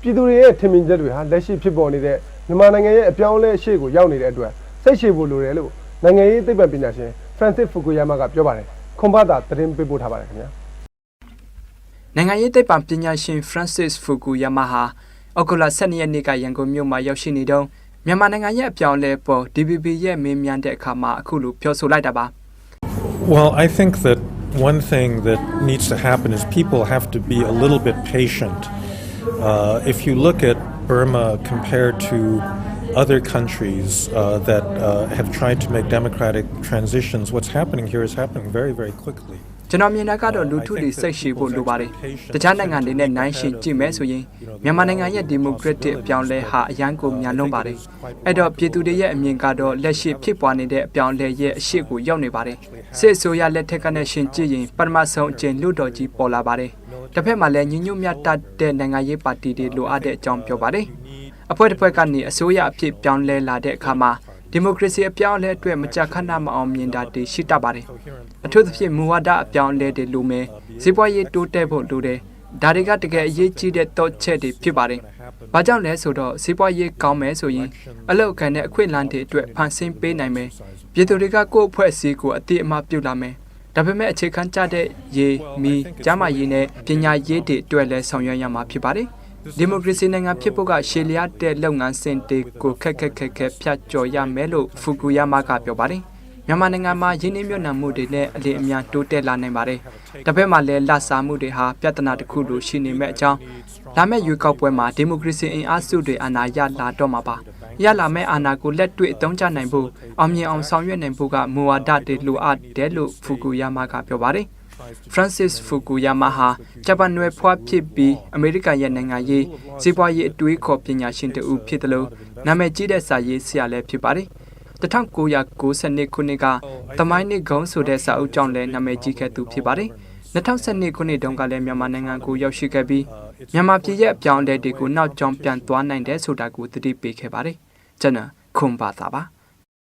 ပြည်သူတွေရဲ့ထင်မြင်ချက်တွေဟာလက်ရှိဖြစ်ပေါ်နေတဲ့မြန်မာနိုင်ငံရဲ့အပြောင်းအလဲအရှိကိုရောက်နေတဲ့အတွက်စိတ်ရှည်ဖို့လိုတယ်လို့နိုင်ငံရေးသိပ္ပံပညာရှင် Francis Fukuyama ကပြောပါတယ်ခွန်ဘာသာသတင်းပေးပို့ထားပါတယ်ခင်ဗျာနိုင်ငံရေးသိပ္ပံပညာရှင် Francis Fukuyama ဟာအောက်တိုဘာ12ရက်နေ့ကရန်ကုန်မြို့မှာရောက်ရှိနေတုန်းမြန်မာနိုင်ငံရဲ့အပြောင်းအလဲပေါ် DBB ရဲ့မေးမြန်းတဲ့အခါမှာအခုလိုပြောဆိုလိုက်တာပါ Well, I think that one thing that needs to happen is people have to be a little bit patient. Uh, if you look at Burma compared to other countries uh, that uh, have tried to make democratic transitions, what's happening here is happening very, very quickly. ကျွန်တော်မြင်တာကတော့လူထုတွေစိတ်ရှည်ဖို့လိုပါတယ်။တခြားနိုင်ငံတွေနဲ့နိုင်ရှင်ကြည့်မယ်ဆိုရင်မြန်မာနိုင်ငံရဲ့ဒီမိုကရက်တစ်အပြောင်းလဲဟာအရန်ကိုမြန်လွန်းပါတယ်။အဲ့တော့ပြည်သူတွေရဲ့အမြင်ကတော့လက်ရှိဖြစ်ပွားနေတဲ့အပြောင်းလဲရဲ့အရှိကိုရောက်နေပါတယ်။စစ်အစိုးရလက်ထက်ကနဲ့ရှင်ကြည့်ရင်ပထမဆုံးအကျဉ်လူတော်ကြီးပေါ်လာပါတယ်။ တစ်ဖက်မှာလည်းညီညွတ်မြတ်တတ်တဲ့နိုင်ငံရေးပါတီတွေလိုအပ်တဲ့အကြောင်းပြောပါတယ်။အဖွဲ့တစ်ဖွဲ့ကနေအစိုးရအဖြစ်ပြောင်းလဲလာတဲ့အခါမှာဒီမိုကရေစီအပြောင်းအလဲအတွက်မကြာခဏမအောင်မြင်တာတွေရှိတတ်ပါတယ်။အထူးသဖြင့်မူဝါဒအပြောင်းအလဲတွေလိုမယ်။စီးပွားရေးတိုးတက်ဖို့လိုတယ်။ဒါတွေကတကယ်အရေးကြီးတဲ့တော့ချက်တွေဖြစ်ပါတယ်။ဘာကြောင့်လဲဆိုတော့စီးပွားရေးကောင်းမယ်ဆိုရင်အလောက်ခံတဲ့အခွင့်အလမ်းတွေအတွက်ဖန်ဆင်းပေးနိုင်မယ်။ပြည်သူတွေကကိုယ့်အဖွဲ့အစည်းကိုအတိအမှပြုလာမယ်။ ဒါပေမဲ့အခြေခံကျတဲ့ရေမီကျမ်းမာရေးနဲ့ပညာရေးတွေအတွက်လည်းဆောင်ရွက်ရမှာဖြစ်ပါတယ်။ဒီမိုကရေစီနိုင်ငံဖြစ်ဖို့ကရှေ့လျားတဲ့လုပ်ငန်းစဉ်တွေကိုခက်ခက်ခက်ခက်ဖြတ်ကျော်ရမယ်လို့ဖူကူယာမာကပြောပါတယ်။မြန်မာနိုင်ငံမှာရင်းနှီးမြှုပ်နှံမှုတွေနဲ့အလင်းအမြန်တိုးတက်လာနိုင်ပါတယ်။တစ်ဖက်မှာလည်းလဆာမှုတွေဟာပြဿနာတစ်ခုလိုရှိနေမဲ့အကြောင်းလာမယ့်ရွေးကောက်ပွဲမှာဒီမိုကရေစီအင်အားစုတွေအာဏာရလာတော့မှာပါ။ ရလာမယ့်အာဏာကိုလက်တွေ့အသုံးချနိုင်ဖို့အောင်မြင်အောင်ဆောင်ရွက်နိုင်ဖို့ကမူဝါဒတွေလိုအပ်တယ်လို့ဖူကူယာမာကပြောပါတယ်။ Francis Fukuyama ဟာဂျပန်နွယ်ဖွားဖြစ်ပြီးအမေရိကန်ရဲ့နိုင်ငံရေးစီးပွားရေးအတွေးခေါ်ပညာရှင်တဦးဖြစ်တယ်လို့နာမည်ကြီးတဲ့စာရေးဆရာလည်းဖြစ်ပါတယ်။1992ခုနှစ်ကသမိုင်းနှစ်ဂုံးဆိုတဲ့စာအုပ်ကြောင့်လည်းနာမည်ကြီးခဲ့သူဖြစ်ပါတယ်။2012ခုနှစ်တုန်းကလည်းမြန်မာနိုင်ငံကိုရောက်ရှိခဲ့ပြီးမြန်မာပြည်ရဲ့အပြောင်းအလဲတွေကိုနောက်ကျောင်းပြန်သွားနိုင်တယ်ဆိုတာကိုသတိပေးခဲ့ပါတယ်။ ကျွန်တော်ခွန်ပါတာပါ။